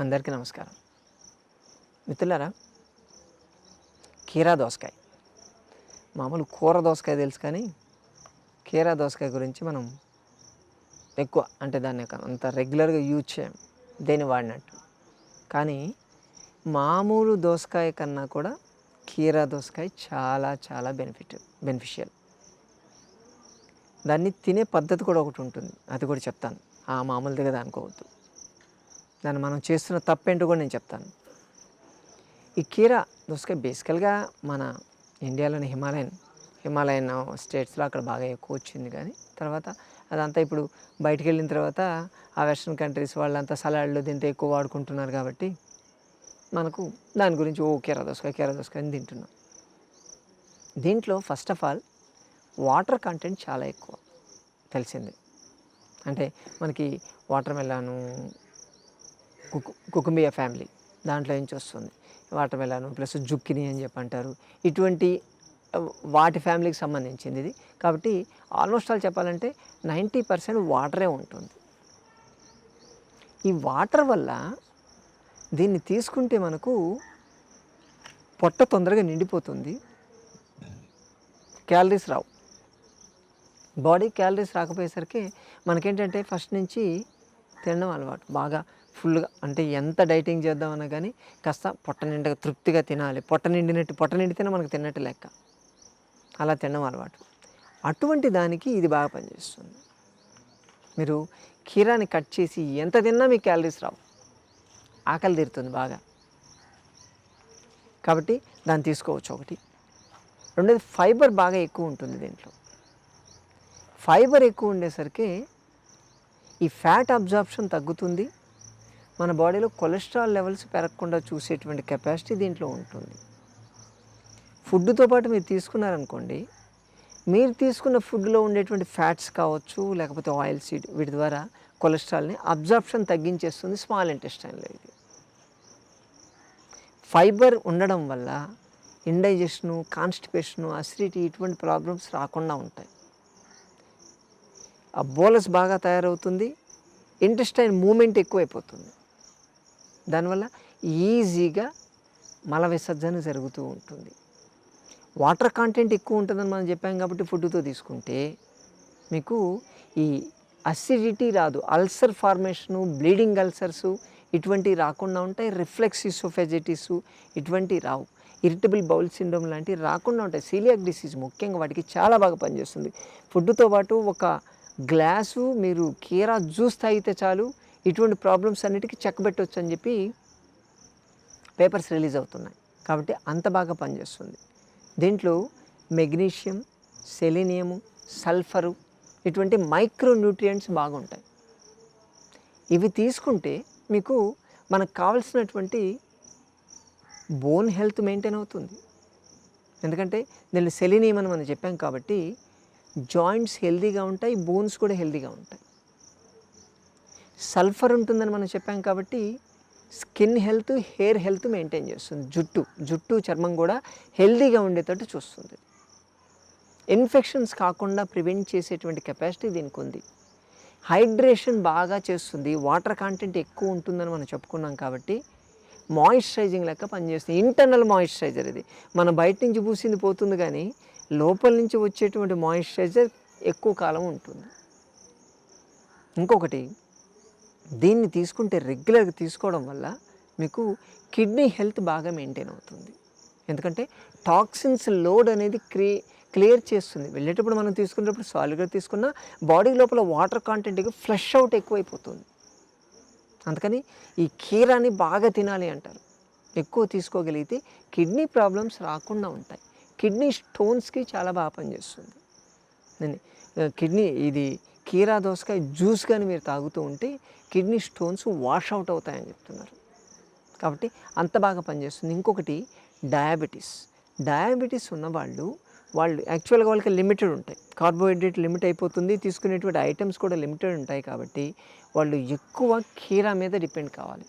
అందరికీ నమస్కారం. మిత్రులారా కీరా దోసకాయ. మామూలు కూర దోసకాయ తెలుసు కానీ కీరా దోసకాయ గురించి మనం ఎక్కువ అంటే దాన్ని అంత రెగ్యులర్గా యూజ్ చేయం దేని వాడినట్టు. కానీ మామూలు దోసకాయ కన్నా కూడా కీరా దోసకాయ చాలా చాలా బెనిఫిట్ బెనిఫిషియల్. దాన్ని తినే పద్ధతి కూడా ఒకటి ఉంటుంది అది కూడా చెప్తాను. ఆ మామూలు దగ్గర అనుకోవద్దు. దాన్ని మనం చేస్తున్న తప్పేంటో కూడా నేను చెప్తాను. ఈ కీరా దోసకాయ బేసికల్గా మన ఇండియాలోని హిమాలయన్ హిమాలయన్ స్టేట్స్లో అక్కడ బాగా ఎక్కువ వచ్చింది కానీ తర్వాత అదంతా ఇప్పుడు బయటికి వెళ్ళిన తర్వాత ఆ వెస్ట్రన్ కంట్రీస్ వాళ్ళంతా సలాడ్లు దీంతో ఎక్కువ వాడుకుంటున్నారు కాబట్టి మనకు దాని గురించి ఓ కీరా దోసకాయ కీరా దోసకాయ అని తింటున్నాం. దీంట్లో first of all water content చాలా ఎక్కువ తెలిసింది. అంటే మనకి వాటర్ మెలాను కుకు కుకుంబియా ఫ్యామిలీ. దాంట్లో నుంచి వస్తుంది. వాటర్ మెలాను ప్లస్ జుక్కిని అని చెప్పి అంటారు ఇటువంటి వాటి ఫ్యామిలీకి సంబంధించింది ఇది. కాబట్టి ఆల్మోస్ట్ ఆల్ చెప్పాలంటే నైంటీ పర్సెంట్ వాటరే ఉంటుంది. ఈ వాటర్ వల్ల దీన్ని తీసుకుంటే మనకు పొట్ట తొందరగా నిండిపోతుంది. క్యాలరీస్ రావు. బాడీ క్యాలరీస్ రాకపోయేసరికి మనకేంటంటే ఫస్ట్ నుంచి తినడం అలవాటు బాగా ఫుల్గా అంటే ఎంత డైటింగ్ చేద్దామన్నా కానీ కాస్త పొట్ట నిండగా తృప్తిగా తినాలి. పొట్ట నిండినట్టు పొట్ట నిండితేనే మనకు తిన్నట్టు లెక్క. అలా తినడం అలవాటు అటువంటి దానికి ఇది బాగా పనిచేస్తుంది. మీరు కీరాని కట్ చేసి ఎంత తిన్నా మీకు క్యాలరీస్ రావు. ఆకలి తీరుతుంది బాగా. కాబట్టి దాన్ని తీసుకోవచ్చు ఒకటి. రెండోది ఫైబర్ బాగా ఎక్కువ ఉంటుంది దీంట్లో. ఫైబర్ ఎక్కువ ఉండేసరికి ఈ ఫ్యాట్ అబ్జార్ప్షన్ తగ్గుతుంది. మన బాడీలో కొలెస్ట్రాల్ లెవెల్స్ పెరగకుండా చూసేటువంటి కెపాసిటీ దీంట్లో ఉంటుంది. ఫుడ్తో పాటు మీరు తీసుకున్నారనుకోండి మీరు తీసుకున్న ఫుడ్లో ఉండేటువంటి ఫ్యాట్స్ కావచ్చు లేకపోతే ఆయిల్ సీడ్ వీటి ద్వారా కొలెస్ట్రాల్ని అబ్జార్ప్షన్ తగ్గించేస్తుంది స్మాల్ ఇంటెస్టైన్లో ఇది. ఫైబర్ ఉండడం వల్ల ఇండైజెషను కాన్స్టిపేషను అసిడిటీ ఇటువంటి ప్రాబ్లమ్స్ రాకుండా ఉంటాయి. ఆ బోలస్ బాగా తయారవుతుంది ఇంటెస్టైన్ మూమెంట్ ఎక్కువైపోతుంది. దానివల్ల ఈజీగా మల విసర్జన జరుగుతూ ఉంటుంది. వాటర్ కంటెంట్ ఎక్కువ ఉంటుందని మనం చెప్పాం కాబట్టి ఫుడ్తో తీసుకుంటే మీకు ఈ అసిడిటీ రాదు. అల్సర్ ఫార్మేషను బ్లీడింగ్ అల్సర్స్ ఇటువంటివి రాకుండా ఉంటాయి. రిఫ్లెక్స్ ఇసోఫెజిటిస్ ఇటువంటివి రావు. ఇరిటబుల్ బౌల్ సిండ్రోమ్ లాంటివి రాకుండా ఉంటాయి. సీలియాక్ డిసీజ్ ముఖ్యంగా వాటికి చాలా బాగా పనిచేస్తుంది. ఫుడ్తో పాటు ఒక గ్లాసు మీరు కీరా జ్యూస్ తాగితే చాలు ఇటువంటి ప్రాబ్లమ్స్ అన్నిటికీ చెక్కబెట్టవచ్చు అని చెప్పి పేపర్స్ రిలీజ్ అవుతున్నాయి. కాబట్టి అంత బాగా పనిచేస్తుంది. దీంట్లో మెగ్నీషియం సెలీనియము సల్ఫరు ఇటువంటి మైక్రో న్యూట్రియంట్స్ బాగుంటాయి. ఇవి తీసుకుంటే మీకు మనకు కావలసినటువంటి బోన్ హెల్త్ మెయింటైన్ అవుతుంది. ఎందుకంటే దీన్ని సెలీనియం అని మనం చెప్పాం కాబట్టి జాయింట్స్ హెల్తీగా ఉంటాయి బోన్స్ కూడా హెల్దీగా ఉంటాయి. సల్ఫర్ ఉంటుందని మనం చెప్పాం కాబట్టి skin health hair health maintain చేస్తుంది. జుట్టు జుట్టు చర్మం కూడా హెల్తీగా ఉండేటట్టు చూస్తుంది. ఇన్ఫెక్షన్స్ కాకుండా ప్రివెంట్ చేసేటువంటి కెపాసిటీ దీనికి ఉంది. హైడ్రేషన్ బాగా చేస్తుంది. వాటర్ కంటెంట్ ఎక్కువ ఉంటుందని మనం చెప్పుకున్నాం కాబట్టి మాయిశ్చరైజింగ్ లెక్క పనిచేస్తుంది. ఇంటర్నల్ మాయిశ్చరైజర్ ఇది. మన బయట నుంచి పూసింది పోతుంది కానీ లోపల నుంచి వచ్చేటువంటి మాయిశ్చరైజర్ ఎక్కువ కాలం ఉంటుంది. ఇంకొకటి దీన్ని తీసుకుంటే రెగ్యులర్గా తీసుకోవడం వల్ల మీకు కిడ్నీ హెల్త్ బాగా మెయింటైన్ అవుతుంది. ఎందుకంటే టాక్సిన్స్ లోడ్ అనేది క్రియే క్లియర్ చేస్తుంది. వెళ్ళేటప్పుడు మనం తీసుకునేటప్పుడు సాలిడ్గా తీసుకున్న బాడీ లోపల వాటర్ కాంటెంట్ ఫ్లష్ అవుట్ ఎక్కువైపోతుంది. అందుకని ఈ కీరాని బాగా తినాలి అంటారు. ఎక్కువ తీసుకోగలిగితే కిడ్నీ ప్రాబ్లమ్స్ రాకుండా ఉంటాయి. కిడ్నీ స్టోన్స్కి చాలా బాగా పనిచేస్తుంది. కిడ్నీ ఇది కీరా దోసకాయ జ్యూస్ కానీ మీరు తాగుతూ ఉంటే కిడ్నీ స్టోన్స్ వాష్ అవుట్ అవుతాయని చెప్తున్నారు. కాబట్టి అంత బాగా పనిచేస్తుంది. ఇంకొకటి డయాబెటీస్. డయాబెటీస్ ఉన్నవాళ్ళు వాళ్ళు యాక్చువల్గా వాళ్ళకి లిమిటెడ్ ఉంటాయి. కార్బోహైడ్రేట్ లిమిట్ అయిపోతుంది. తీసుకునేటువంటి ఐటమ్స్ కూడా లిమిటెడ్ ఉంటాయి కాబట్టి వాళ్ళు ఎక్కువ కీరా మీద డిపెండ్ కావాలి.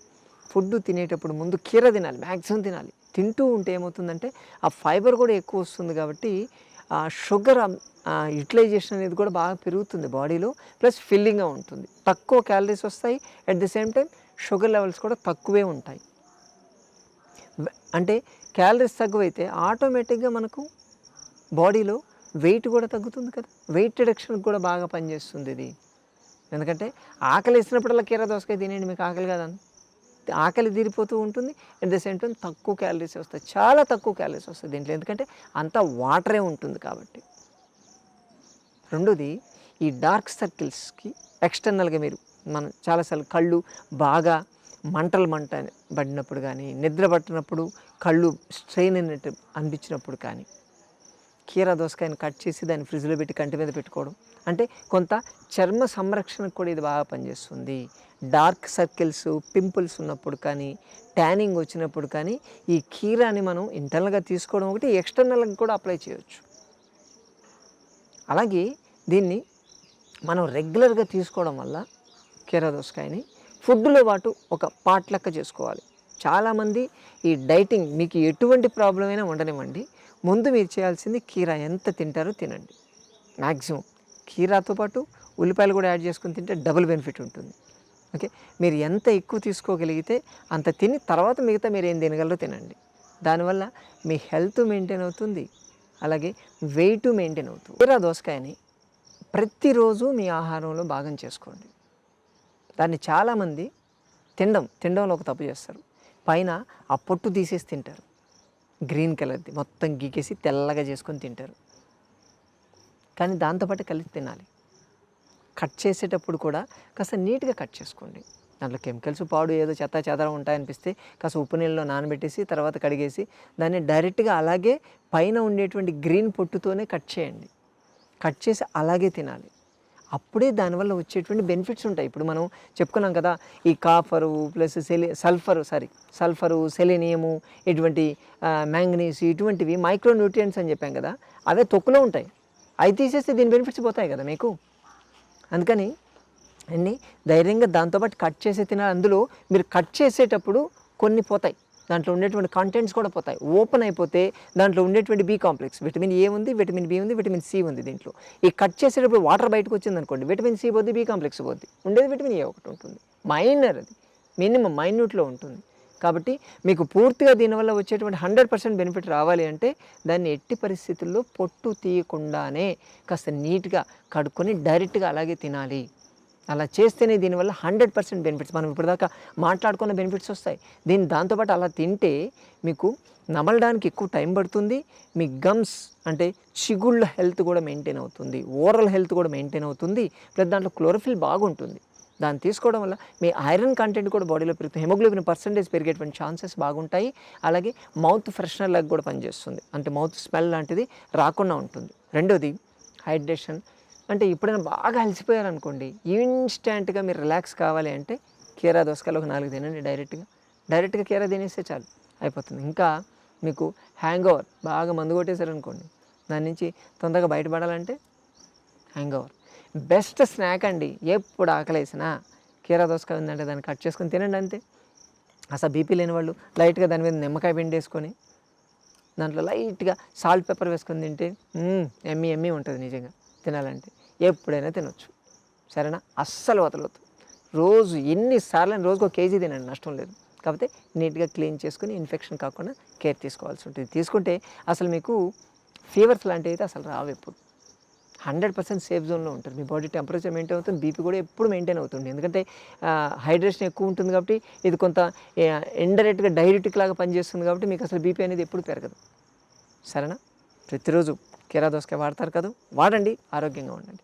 ఫుడ్ తినేటప్పుడు ముందు కీర తినాలి మ్యాక్సిమం తినాలి. తింటూ ఉంటే ఏమవుతుందంటే ఆ ఫైబర్ కూడా ఎక్కువ వస్తుంది కాబట్టి ఆ షుగర్ యూటిలైజేషన్ అనేది కూడా బాగా పెరుగుతుంది బాడీలో ప్లస్ ఫిల్లింగ్గా ఉంటుంది. తక్కువ క్యాలరీస్ వస్తాయి. At the same time sugar levels కూడా తక్కువే ఉంటాయి. అంటే క్యాలరీస్ తక్కువైతే ఆటోమేటిక్గా మనకు బాడీలో వెయిట్ కూడా తగ్గుతుంది కదా. వెయిట్ రిడక్షన్కి కూడా బాగా పనిచేస్తుంది ఇది. ఎందుకంటే ఆకలి వేసినప్పుడల్లా కీర దోసకాయ తినేయండి మీకు ఆకలి కాదని. ఆకలి తీరిపోతూ ఉంటుంది. అట్ ద సేమ్ టైం తక్కువ క్యాలరీస్ వస్తాయి. చాలా తక్కువ క్యాలరీస్ వస్తాయి దీంట్లో. ఎందుకంటే అంతా వాటరే ఉంటుంది కాబట్టి. రెండోది ఈ డార్క్ సర్కిల్స్కి ఎక్స్టర్నల్గా మీరు మనం చాలాసార్లు కళ్ళు బాగా మంటలు మంట పడినప్పుడు కానీ నిద్ర పట్టినప్పుడు కళ్ళు స్ట్రెయిన్ అయినట్టు అనిపించినప్పుడు కానీ కీరా దోసకాయని కట్ చేసి దాన్ని ఫ్రిడ్జ్లో పెట్టి కంటి మీద పెట్టుకోవడం. అంటే కొంత చర్మ సంరక్షణకు కూడా ఇది బాగా పనిచేస్తుంది. డార్క్ సర్కిల్స్ పింపుల్స్ ఉన్నప్పుడు కానీ ట్యానింగ్ వచ్చినప్పుడు కానీ ఈ కీరాని మనం ఇంటర్నల్గా తీసుకోవడం ఒకటి ఎక్స్టర్నల్గా కూడా అప్లై చేయవచ్చు అలాగే దీన్ని మనం రెగ్యులర్గా తీసుకోవడం వల్ల కీరా దోసకాయని ఫుడ్లో పాటు ఒక పార్ట్ లెక్క చేసుకోవాలి. చాలామంది ఈ డైటింగ్ మీకు ఎటువంటి ప్రాబ్లం అయినా ఉండనివ్వండి. ముందు మీరు చేయాల్సింది కీరా ఎంత తింటారో తినండి. మ్యాక్సిమం కీరాతో పాటు ఉల్లిపాయలు కూడా యాడ్ చేసుకుని తింటే డబుల్ బెనిఫిట్ ఉంటుంది. ఓకే? మీరు ఎంత ఎక్కువ తీసుకోగలిగితే అంత తిని తర్వాత మిగతా మీరు ఏం తినగలరో తినండి. దానివల్ల మీ హెల్త్ మెయింటైన్ అవుతుంది. అలాగే వెయిట్ మెయింటైన్ అవుతుంది. కీరా దోసకాయని ప్రతిరోజు మీ ఆహారంలో భాగం చేసుకోండి. దాన్ని చాలామంది తినడం తినడంలో ఒక తప్పు చేస్తారు. పైన ఆ పొట్టు తీసేసి తింటారు. గ్రీన్ కలర్ది. మొత్తం గీకేసి తెల్లగా చేసుకొని తింటారు. కానీ దాంతోపాటు కలిసి తినాలి. కట్ చేసేటప్పుడు కూడా కాస్త నీట్గా కట్ చేసుకోండి. దాంట్లో కెమికల్స్ పాడు ఏదో చెత్త చెదరం ఉంటాయనిపిస్తే కాస్త ఉప్పు నీళ్ళలో నానబెట్టేసి తర్వాత కడిగేసి దాన్ని డైరెక్ట్గా అలాగే పైన ఉండేటువంటి గ్రీన్ పొట్టుతోనే కట్ చేయండి. కట్ చేసి అలాగే తినాలి. అప్పుడే దానివల్ల వచ్చేటువంటి బెనిఫిట్స్ ఉంటాయి. ఇప్పుడు మనం చెప్పుకున్నాం కదా ఈ కాఫరు ప్లస్ సెలి సల్ఫర్ సారీ సల్ఫరు సెలీనియము ఇటువంటి మ్యాంగనీస్ ఇటువంటివి మైక్రో న్యూట్రియంట్స్ అని చెప్పాం కదా అవే తొక్కులో ఉంటాయి. అవి తీసేస్తే దీని బెనిఫిట్స్ పోతాయి కదా మీకు? అందుకని అన్ని ధైర్యంగా దాంతోపాటు కట్ చేసి తినాలి. అందులో మీరు కట్ చేసేటప్పుడు కొన్ని పోతాయి. దాంట్లో ఉండేటువంటి కంటెంట్స్ కూడా పోతాయి. ఓపెన్ అయిపోతే దాంట్లో ఉండేటువంటి బి కాంప్లెక్స్ విటమిన్ ఏ ఉంది విటమిన్ బి ఉంది విటమిన్ సి ఉంది దీంట్లో. ఈ కట్ చేసేటప్పుడు వాటర్ బయటకు వచ్చింది అనుకోండి విటమిన్ సి పోద్ది బి కాంప్లెక్స్ పోద్ది. ఉండేది విటమిన్ ఏ ఒకటి ఉంటుంది. మైనర్ అది. మినిమం మైన్యూట్లో ఉంటుంది. కాబట్టి మీకు పూర్తిగా దీనివల్ల వచ్చేటువంటి హండ్రెడ్ పర్సెంట్ బెనిఫిట్ రావాలి అంటే దాన్ని ఎట్టి పరిస్థితుల్లో పొట్టు తీయకుండానే కాస్త నీట్గా కడుక్కొని డైరెక్ట్గా అలాగే తినాలి. అలా చేస్తేనే దీనివల్ల హండ్రెడ్ పర్సెంట్ బెనిఫిట్స్. మనం ఇప్పటిదాకా మాట్లాడుకున్న బెనిఫిట్స్ వస్తాయి. దీని దాంతోపాటు అలా తింటే మీకు నమలడానికి ఎక్కువ టైం పడుతుంది. మీ గమ్స్ అంటే చిగుళ్ళ హెల్త్ కూడా మెయింటైన్ అవుతుంది. ఓరల్ హెల్త్ కూడా మెయింటైన్ అవుతుంది. ప్లస్ దాంట్లో క్లోరోఫిల్ బాగుంటుంది. దాన్ని తీసుకోవడం వల్ల మీ ఐరన్ కంటెంట్ కూడా బాడీలో పెరుగుతుంది. హెమోగ్లోబిన్ పర్సంటేజ్ పెరిగేటువంటి ఛాన్సెస్ బాగుంటాయి. అలాగే మౌత్ ఫ్రెషనర్ లాగా కూడా పనిచేస్తుంది. అంటే మౌత్ స్మెల్ లాంటిది రాకుండా ఉంటుంది. రెండోది హైడ్రేషన్. అంటే ఎప్పుడైనా బాగా అలసిపోయారనుకోండి ఇన్స్టెంట్గా మీరు రిలాక్స్ కావాలి అంటే కీరా దోసకాయలు ఒక నాలుగు తినండి డైరెక్ట్గా. డైరెక్ట్గా కీరా తినేస్తే చాలు అయిపోతుంది. ఇంకా మీకు హ్యాంగ్ ఓవర్ బాగా మందు కొట్టేశారనుకోండి దాని నుంచి తొందరగా బయటపడాలంటే హ్యాంగ్ ఓవర్ బెస్ట్ స్నాక్ అండి ఎప్పుడు ఆకలేసినా కీరా దోసకాయ ఉందంటే దాన్ని కట్ చేసుకొని తినండి అంతే. అసలు బీపీ లేని వాళ్ళు లైట్గా దాని మీద నిమ్మకాయ పిండి వేసుకొని దాంట్లో లైట్గా సాల్ట్ పెప్పర్ వేసుకొని తింటే ఎమ్మి ఎమ్మి ఉంటుంది నిజంగా తినాలంటే. ఎప్పుడైనా తినొచ్చు. సరేనా? అస్సలు వదలవద్దు రోజు ఎన్నిసార్లు అయినా రోజుకు ఒక కేజీ తినండి నష్టం లేదు. కాకపోతే నీట్గా క్లీన్ చేసుకుని ఇన్ఫెక్షన్ కాకుండా కేర్ తీసుకోవాల్సి ఉంటుంది. తీసుకుంటే అసలు మీకు ఫీవర్స్ లాంటివి అయితే అసలు రావు ఎప్పుడు. హండ్రెడ్ పర్సెంట్ సేఫ్ జోన్లో ఉంటుంది మీ బాడీ టెంపరేచర్ మెయింటైన్ అవుతుంది బీపీ కూడా ఎప్పుడు మెయింటైన్ అవుతుంది. ఎందుకంటే హైడ్రేషన్ ఎక్కువ ఉంటుంది కాబట్టి ఇది కొంత ఇండైరెక్ట్గా డైరెక్ట్ లాగా పనిచేస్తుంది కాబట్టి మీకు అసలు బీపీ అనేది ఎప్పుడు పెరగదు. సరేనా? ప్రతిరోజు కీరా దోసకాయ వాడతారు కదా? వాడండి ఆరోగ్యంగా ఉండండి.